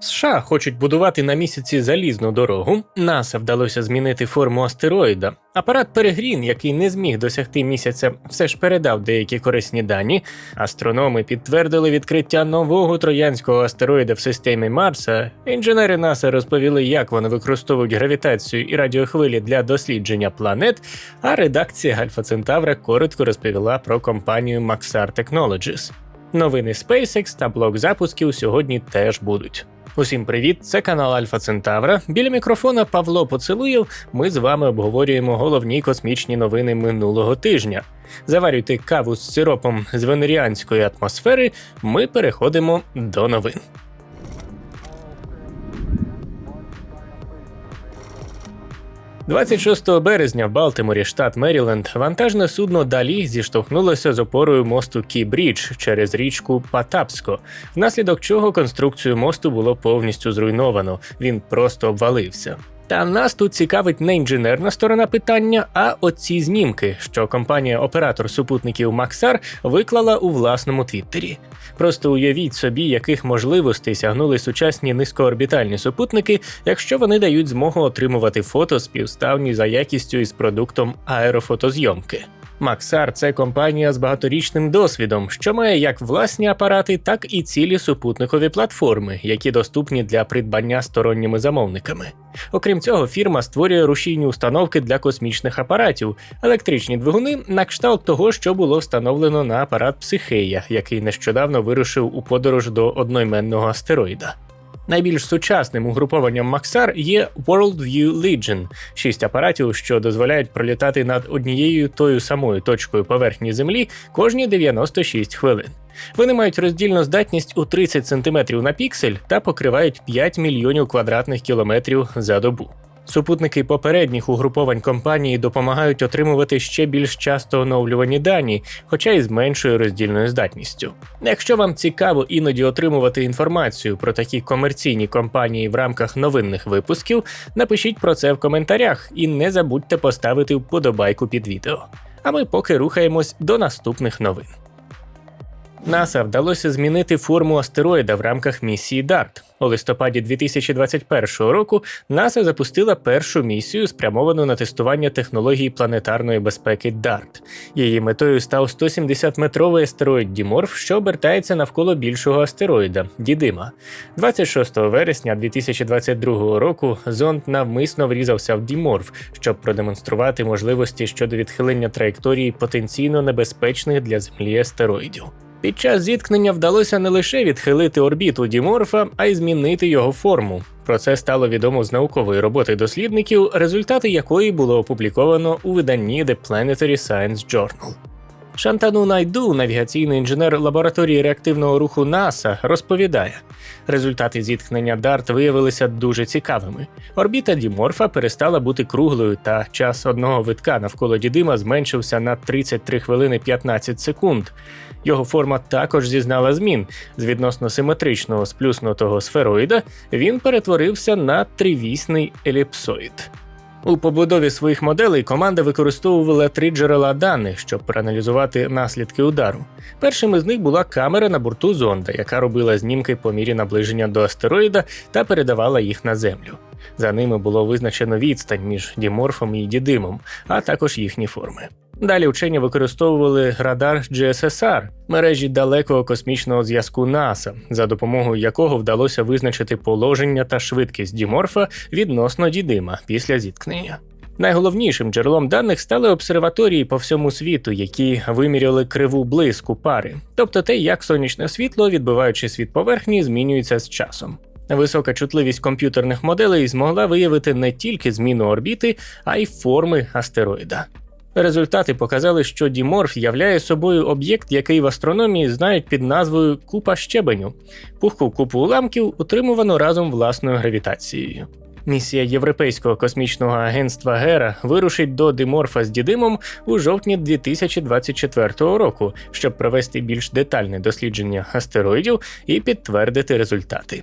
США хочуть будувати на місяці залізну дорогу. НАСА вдалося змінити форму астероїда. Апарат Перегрін, який не зміг досягти місяця, все ж передав деякі корисні дані. Астрономи підтвердили відкриття нового троянського астероїда в системі Марса. Інженери НАСА розповіли, як вони використовують гравітацію і радіохвилі для дослідження планет. А редакція Альфа Центавра коротко розповіла про компанію Maxar Technologies. Новини SpaceX та блок запусків сьогодні теж будуть. Усім привіт! Це канал Альфа Центавра. Біля мікрофона Павло Поцелуєв. Ми з вами обговорюємо головні космічні новини минулого тижня. Заварюйте каву з сиропом з венеріанської атмосфери. Ми переходимо до новин. «26 березня в Балтиморі, штат Меріленд, вантажне судно Далі зіштовхнулося з опорою мосту Кі-Брідж через річку Патапско, внаслідок чого конструкцію мосту було повністю зруйновано. Він просто обвалився. Та нас тут цікавить не інженерна сторона питання, а оці знімки, що компанія-оператор супутників Максар виклала у власному твіттері. Просто уявіть собі, яких можливостей сягнули сучасні низькоорбітальні супутники, якщо вони дають змогу отримувати фото співставні за якістю із продуктом аерофотозйомки. Максар це компанія з багаторічним досвідом, що має як власні апарати, так і цілі супутникові платформи, які доступні для придбання сторонніми замовниками. Окрім цього, фірма створює рушійні установки для космічних апаратів, електричні двигуни на кшталт того, що було встановлено на апарат Психея, який нещодавно вирушив у подорож до одноіменного астероїда. Найбільш сучасним угрупованням Максар є WorldView Legion – шість апаратів, що дозволяють пролітати над однією тою самою точкою поверхні Землі кожні 96 хвилин. Вони мають роздільну здатність у 30 см на піксель та покривають 5 мільйонів квадратних кілометрів за добу. Супутники попередніх угруповань компанії допомагають отримувати ще більш часто оновлювані дані, хоча й з меншою роздільною здатністю. Якщо вам цікаво іноді отримувати інформацію про такі комерційні компанії в рамках новинних випусків, напишіть про це в коментарях і не забудьте поставити вподобайку під відео. А ми поки рухаємось до наступних новин. НАСА вдалося змінити форму астероїда в рамках місії DART. У листопаді 2021 року НАСА запустила першу місію, спрямовану на тестування технології планетарної безпеки DART. Її метою став 170-метровий астероїд Діморф, що обертається навколо більшого астероїда Дідима. 26 вересня 2022 року зонд навмисно врізався в Діморф, щоб продемонструвати можливості щодо відхилення траєкторії потенційно небезпечних для Землі астероїдів. Під час зіткнення вдалося не лише відхилити орбіту Діморфа, а й змінити його форму. Про це стало відомо з наукової роботи дослідників, результати якої було опубліковано у виданні The Planetary Science Journal. Шантану Найду, навігаційний інженер лабораторії реактивного руху НАСА, розповідає, результати зіткнення Дарт виявилися дуже цікавими. Орбіта Діморфа перестала бути круглою, та час одного витка навколо Дідима зменшився на 33 хвилини 15 секунд. Його форма також зізнала змін. З відносно симетричного сплюснутого сфероїда він перетворився на тривісний еліпсоїд. У побудові своїх моделей команда використовувала три джерела даних, щоб проаналізувати наслідки удару. Першим із них була камера на борту зонда, яка робила знімки по мірі наближення до астероїда та передавала їх на землю. За ними було визначено відстань між діморфом і дідимом, а також їхні форми. Далі вчені використовували радар GSSR, мережі далекого космічного зв'язку НАСА, за допомогою якого вдалося визначити положення та швидкість діморфа відносно дідима після зіткнення. Найголовнішим джерелом даних стали обсерваторії по всьому світу, які виміряли криву блиску пари, тобто те, як сонячне світло, відбиваючись від поверхні, змінюється з часом. Висока чутливість комп'ютерних моделей змогла виявити не тільки зміну орбіти, а й форми астероїда. Результати показали, що Діморф являє собою об'єкт, який в астрономії знають під назвою Купа щебеню. Пухку купу уламків утримувано разом власною гравітацією. Місія Європейського космічного агентства Гера вирушить до Диморфа з Дідимом у жовтні 2024 року, щоб провести більш детальне дослідження астероїдів і підтвердити результати.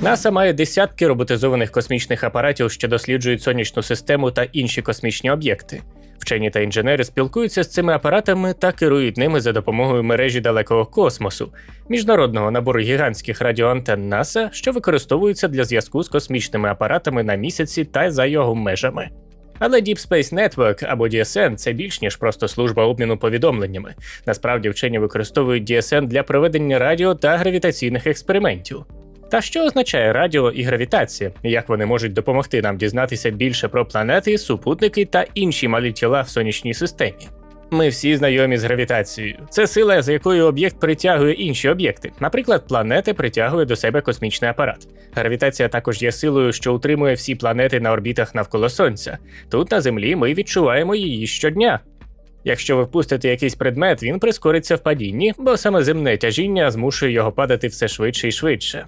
НАСА має десятки роботизованих космічних апаратів, що досліджують сонячну систему та інші космічні об'єкти. Вчені та інженери спілкуються з цими апаратами та керують ними за допомогою мережі далекого космосу, міжнародного набору гігантських радіоантенн НАСА, що використовуються для зв'язку з космічними апаратами на місяці та за його межами. Але Deep Space Network або DSN – це більш ніж просто служба обміну повідомленнями. Насправді вчені використовують DSN для проведення радіо та гравітаційних експериментів. Та що означає радіо і гравітація, як вони можуть допомогти нам дізнатися більше про планети, супутники та інші малі тіла в сонячній системі? Ми всі знайомі з гравітацією. Це сила, за якою об'єкт притягує інші об'єкти. Наприклад, планети притягує до себе космічний апарат. Гравітація також є силою, що утримує всі планети на орбітах навколо Сонця. Тут на Землі ми відчуваємо її щодня. Якщо ви впустите якийсь предмет, він прискориться в падінні, бо саме земне тяжіння змушує його падати все швидше і швидше.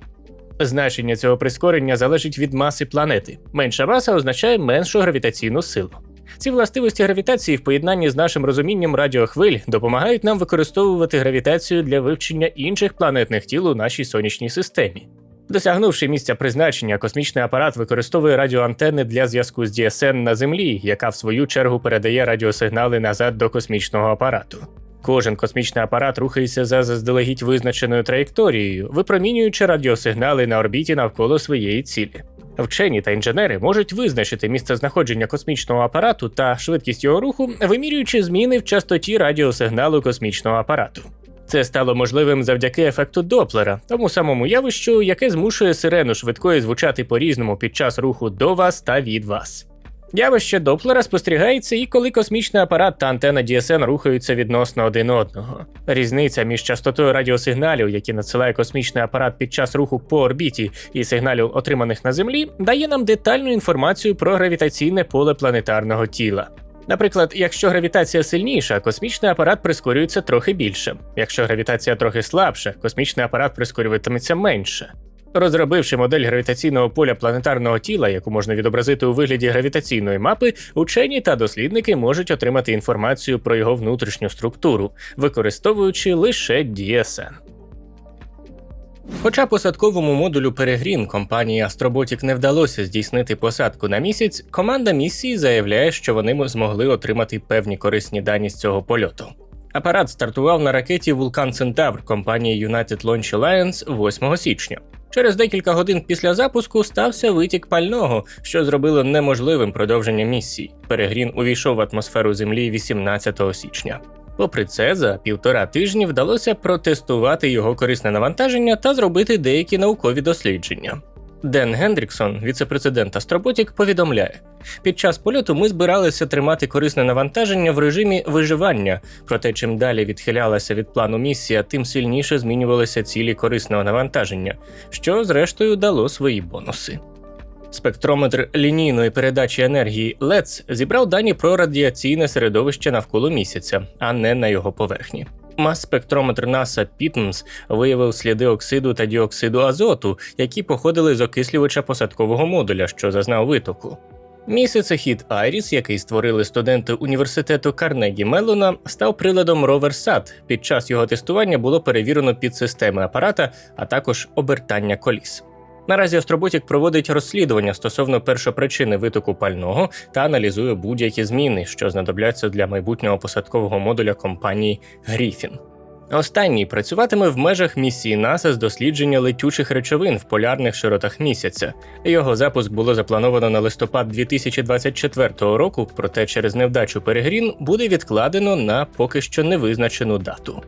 Значення цього прискорення залежить від маси планети. Менша маса означає меншу гравітаційну силу. Ці властивості гравітації в поєднанні з нашим розумінням радіохвиль допомагають нам використовувати гравітацію для вивчення інших планетних тіл у нашій сонячній системі. Досягнувши місця призначення, космічний апарат використовує радіоантени для зв'язку з DSN на Землі, яка в свою чергу передає радіосигнали назад до космічного апарату. Кожен космічний апарат рухається за заздалегідь визначеною траєкторією, випромінюючи радіосигнали на орбіті навколо своєї цілі. Вчені та інженери можуть визначити місце знаходження космічного апарату та швидкість його руху, вимірюючи зміни в частоті радіосигналу космічного апарату. Це стало можливим завдяки ефекту Доплера, тому самому явищу, яке змушує сирену швидкої звучати по-різному під час руху до вас та від вас. Явище Доплера спостерігається і коли космічний апарат та антена DSN рухаються відносно один одного. Різниця між частотою радіосигналів, які надсилає космічний апарат під час руху по орбіті, і сигналів, отриманих на Землі, дає нам детальну інформацію про гравітаційне поле планетарного тіла. Наприклад, якщо гравітація сильніша, космічний апарат прискорюється трохи більше. Якщо гравітація трохи слабша, космічний апарат прискорюватиметься менше. Розробивши модель гравітаційного поля планетарного тіла, яку можна відобразити у вигляді гравітаційної мапи, учені та дослідники можуть отримати інформацію про його внутрішню структуру, використовуючи лише DSN. Хоча посадковому модулю Перегрін компанії Астроботік не вдалося здійснити посадку на місяць, команда місії заявляє, що вони змогли отримати певні корисні дані з цього польоту. Апарат стартував на ракеті Вулкан Центавр компанії United Launch Alliance 8 січня. Через декілька годин після запуску стався витік пального, що зробило неможливим продовження місії. Перегрін увійшов в атмосферу Землі 18 січня. Попри це, за півтора тижні вдалося протестувати його корисне навантаження та зробити деякі наукові дослідження. Ден Гендріксон, віце-президент Астроботік, повідомляє: під час польоту ми збиралися тримати корисне навантаження в режимі виживання, проте чим далі відхилялася від плану місія, тим сильніше змінювалися цілі корисного навантаження, що зрештою дало свої бонуси. Спектрометр лінійної передачі енергії LEDS зібрав дані про радіаційне середовище навколо місяця, а не на його поверхні. Мас-спектрометр NASA Pittance виявив сліди оксиду та діоксиду азоту, які походили з окислювача посадкового модуля, що зазнав витоку. Місяцехід Айріс, який створили студенти університету Карнегі Меллона, став приладом RoverSat. Під час його тестування було перевірено підсистеми апарата, а також обертання коліс. Наразі Астроботік проводить розслідування стосовно першопричини витоку пального та аналізує будь-які зміни, що знадобляться для майбутнього посадкового модуля компанії Гріфін. Останній працюватиме в межах місії НАСА з дослідження летючих речовин в полярних широтах місяця. Його запуск було заплановано на листопад 2024 року, проте через невдачу перегрін буде відкладено на поки що невизначену дату.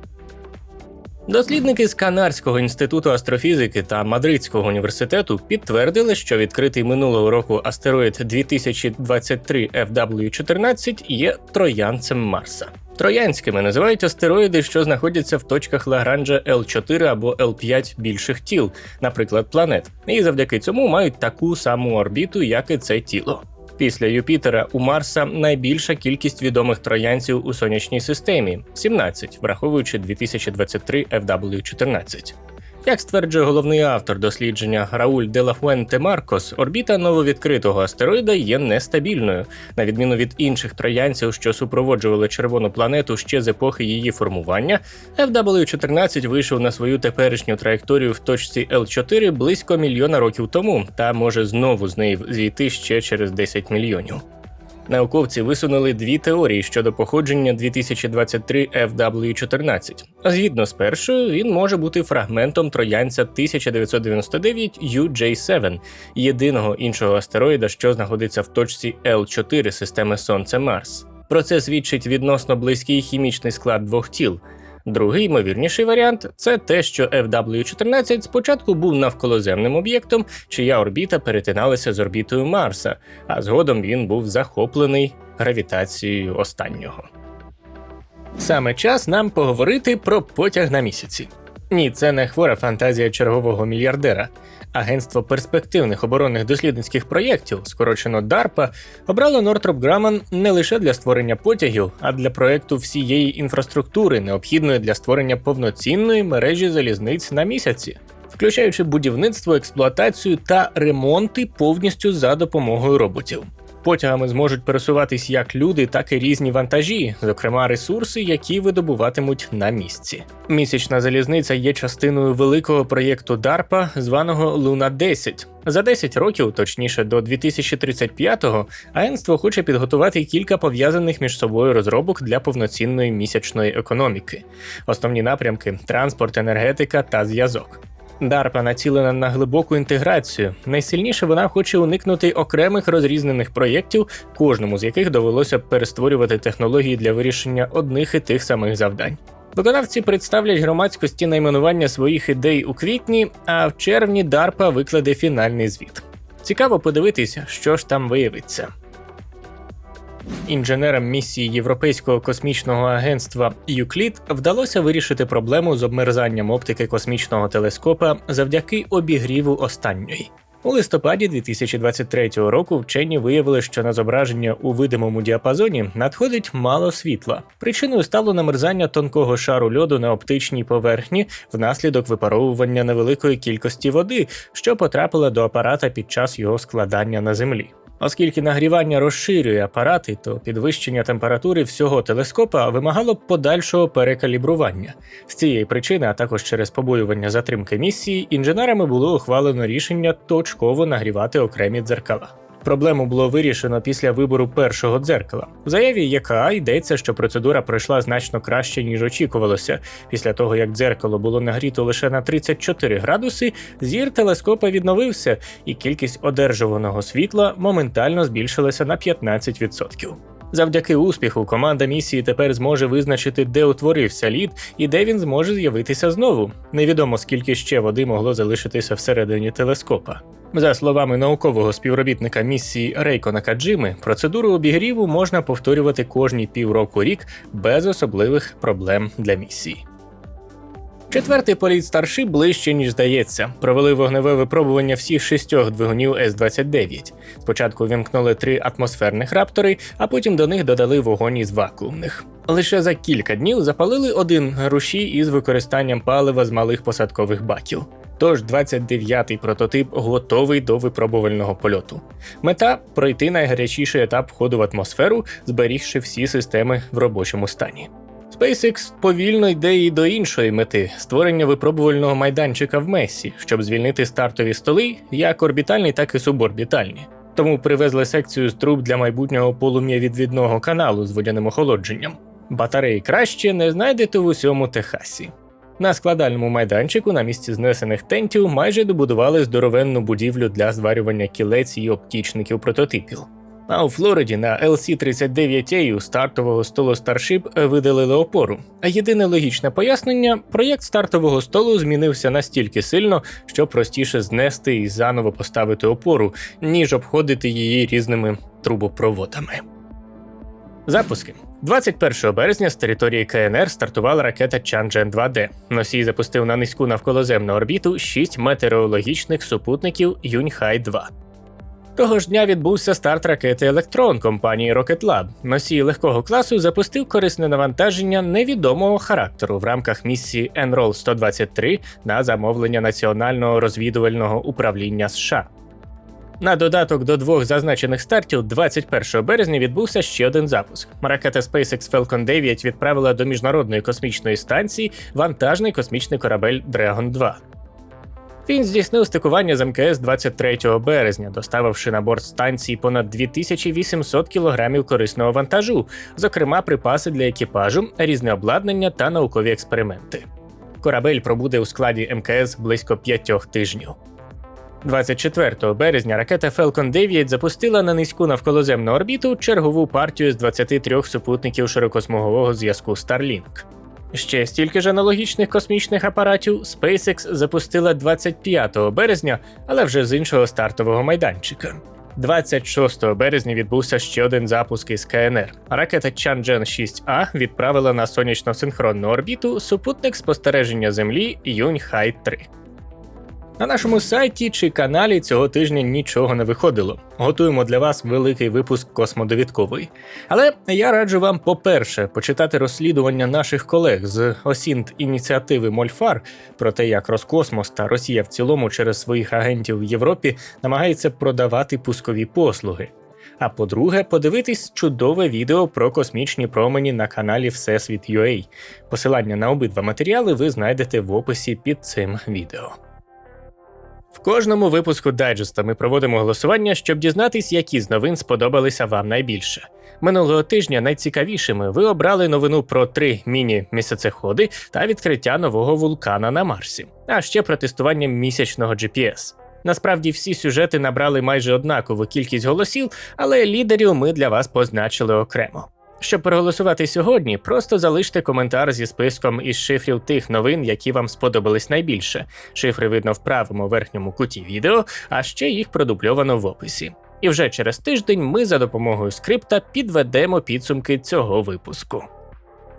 Дослідники з Канарського інституту астрофізики та Мадридського університету підтвердили, що відкритий минулого року астероїд 2023 FW14 є троянцем Марса. Троянськими називають астероїди, що знаходяться в точках Лагранжа L4 або L5 більших тіл, наприклад, планет, і завдяки цьому мають таку саму орбіту, як і це тіло. Після Юпітера у Марса найбільша кількість відомих троянців у сонячній системі 17, враховуючи 2023 FW14. Як стверджує головний автор дослідження Рауль де Лафуенте Маркос, орбіта нововідкритого астероїда є нестабільною, на відміну від інших троянців, що супроводжували червону планету ще з епохи її формування. FW14 вийшов на свою теперішню траєкторію в точці L4 близько мільйона років тому, та може знову з неї зійти ще через 10 мільйонів. Науковці висунули дві теорії щодо походження 2023 FW14. Згідно з першою, він може бути фрагментом троянця 1999 UJ7, єдиного іншого астероїда, що знаходиться в точці L4 системи Сонце Марс. Про це свідчить відносно близький хімічний склад двох тіл. Другий ймовірніший варіант це те, що FW14 спочатку був навколоземним об'єктом, чия орбіта перетиналася з орбітою Марса, а згодом він був захоплений гравітацією останнього. Саме час нам поговорити про потяг на місяці. Ні, це не хвора фантазія чергового мільярдера. Агентство перспективних оборонних дослідницьких проєктів, скорочено DARPA, обрало Northrop Grumman не лише для створення потягів, а для проєкту всієї інфраструктури, необхідної для створення повноцінної мережі залізниць на місяці, включаючи будівництво, експлуатацію та ремонти повністю за допомогою роботів. Потягами зможуть пересуватись як люди, так і різні вантажі, зокрема ресурси, які видобуватимуть на місці. Місячна залізниця є частиною великого проєкту DARPA, званого Луна 10. За 10 років, точніше до 2035-го, агентство хоче підготувати кілька пов'язаних між собою розробок для повноцінної місячної економіки. Основні напрямки транспорт, енергетика та зв'язок. DARPA націлена на глибоку інтеграцію. Найсильніше вона хоче уникнути окремих розрізнених проєктів, кожному з яких довелося перестворювати технології для вирішення одних і тих самих завдань. Виконавці представлять громадськості найменування своїх ідей у квітні, а в червні DARPA викладе фінальний звіт. Цікаво подивитися, що ж там виявиться. Інженерам місії Європейського космічного агентства Юклід вдалося вирішити проблему з обмерзанням оптики космічного телескопа завдяки обігріву останньої. У листопаді 2023 року вчені виявили, що на зображення у видимому діапазоні надходить мало світла. Причиною стало намерзання тонкого шару льоду на оптичній поверхні внаслідок випаровування невеликої кількості води, що потрапила до апарата під час його складання на землі. Оскільки нагрівання розширює апарати, то підвищення температури всього телескопа вимагало б подальшого перекалібрування. З цієї причини, а також через побоювання затримки місії, інженерами було ухвалено рішення точково нагрівати окремі дзеркала. Проблему було вирішено після вибору першого дзеркала. В заяві ЯКА йдеться, що процедура пройшла значно краще ніж очікувалося. Після того як дзеркало було нагріто лише на 34 градуси, зір телескопа відновився, і кількість одержуваного світла моментально збільшилася на 15%. Завдяки успіху команда місії тепер зможе визначити, де утворився лід і де він зможе з'явитися знову. Невідомо скільки ще води могло залишитися всередині телескопа. За словами наукового співробітника місії Рейко Накаджими, процедуру обігріву можна повторювати кожні півроку рік без особливих проблем для місії. Четвертий політ Старшип ближче, ніж здається. Провели вогневе випробування всіх шістьох двигунів С-29. Спочатку вімкнули три атмосферних раптори, а потім до них додали вогонь із вакуумних. Лише за кілька днів запалили один рушій із використанням палива з малих посадкових баків. Тож 29-й прототип готовий до випробувального польоту. Мета пройти найгарячіший етап входу в атмосферу, зберігши всі системи в робочому стані. SpaceX повільно йде і до іншої мети створення випробувального майданчика в Месі, щоб звільнити стартові столи, як орбітальні, так і суборбітальні. Тому привезли секцію з труб для майбутнього полум'я відвідного каналу з водяним охолодженням. Батареї краще не знайдете в усьому Техасі. На складальному майданчику на місці знесених тентів майже добудували здоровенну будівлю для зварювання кілець і оптічників прототипів. А у Флориді на LC-39A стартового столу Starship видалили опору. А єдине логічне пояснення: проєкт стартового столу змінився настільки сильно, що простіше знести і заново поставити опору, ніж обходити її різними трубопроводами. Запуски 21 березня з території КНР стартувала ракета Чанчжен 2D. Носій запустив на низьку навколоземну орбіту 6 метеорологічних супутників Юньхай 2. Того ж дня відбувся старт ракети Електрон компанії Rocket Lab. Носій легкого класу запустив корисне навантаження невідомого характеру в рамках місії Enroll 123 на замовлення Національного розвідувального управління США. На додаток до двох зазначених стартів 21 березня відбувся ще один запуск. Ракета SpaceX Falcon 9 відправила до міжнародної космічної станції вантажний космічний корабель Dragon 2. Він здійснив стикування з МКС 23 березня, доставивши на борт станції понад 2800 кілограмів корисного вантажу, зокрема припаси для екіпажу, різне обладнання та наукові експерименти. Корабель пробуде у складі МКС близько п'ятьох тижнів. 24 березня ракета Falcon 9 запустила на низьку навколоземну орбіту чергову партію з 23 супутників широкосмугового зв'язку Starlink. Ще стільки ж аналогічних космічних апаратів SpaceX запустила 25 березня, але вже з іншого стартового майданчика. 26 березня відбувся ще один запуск із КНР. Ракета Чанджен 6А відправила на сонячно-синхронну орбіту супутник спостереження Землі Юньхай 3. На нашому сайті чи каналі цього тижня нічого не виходило. Готуємо для вас великий випуск космодовідковий. Але я раджу вам, по-перше, почитати розслідування наших колег з осінт ініціативи Мольфар про те, як Роскосмос та Росія в цілому через своїх агентів в Європі намагається продавати пускові послуги. А по-друге, подивитись чудове відео про космічні промені на каналі Всесвіт.UA. Посилання на обидва матеріали ви знайдете в описі під цим відео. В кожному випуску дайджеста ми проводимо голосування, щоб дізнатись, які з новин сподобалися вам найбільше. Минулого тижня найцікавішими ви обрали новину про три міні-місяцеходи та відкриття нового вулкана на Марсі, а ще про тестування місячного GPS. Насправді всі сюжети набрали майже однакову кількість голосів, але лідерів ми для вас позначили окремо. Щоб проголосувати сьогодні, просто залиште коментар зі списком із шифрів тих новин, які вам сподобались найбільше. Шифри видно в правому верхньому куті відео, а ще їх продубльовано в описі. І вже через тиждень ми за допомогою скрипта підведемо підсумки цього випуску.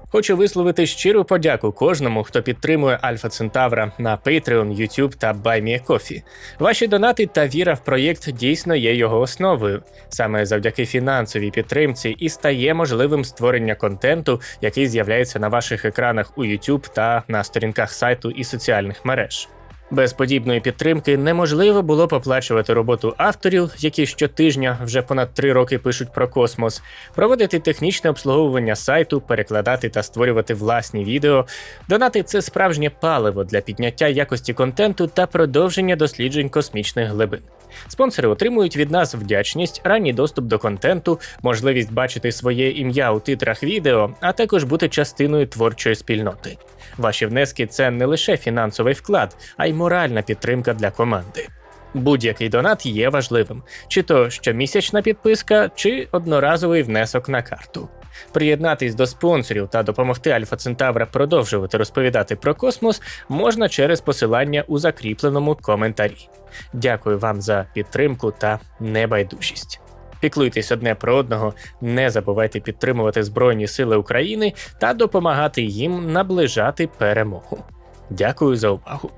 Хочу висловити щиру подяку кожному, хто підтримує Альфа Центавра на Patreon, YouTube та BuyMeCoffee. Ваші донати та віра в проєкт дійсно є його основою. Саме завдяки фінансовій підтримці і стає можливим створення контенту, який з'являється на ваших екранах у YouTube та на сторінках сайту і соціальних мереж. Без подібної підтримки неможливо було поплачувати роботу авторів, які щотижня вже понад три роки пишуть про космос, проводити технічне обслуговування сайту, перекладати та створювати власні відео. Донати це справжнє паливо для підняття якості контенту та продовження досліджень космічних глибин. Спонсори отримують від нас вдячність, ранній доступ до контенту, можливість бачити своє ім'я у титрах відео, а також бути частиною творчої спільноти. Ваші внески це не лише фінансовий вклад, а й моральна підтримка для команди. Будь-який донат є важливим, чи то щомісячна підписка, чи одноразовий внесок на карту. Приєднатись до спонсорів та допомогти Альфа Центавра продовжувати розповідати про космос можна через посилання у закріпленому коментарі. Дякую вам за підтримку та небайдужість. Піклуйтесь одне про одного, не забувайте підтримувати Збройні Сили України та допомагати їм наближати перемогу. Дякую за увагу.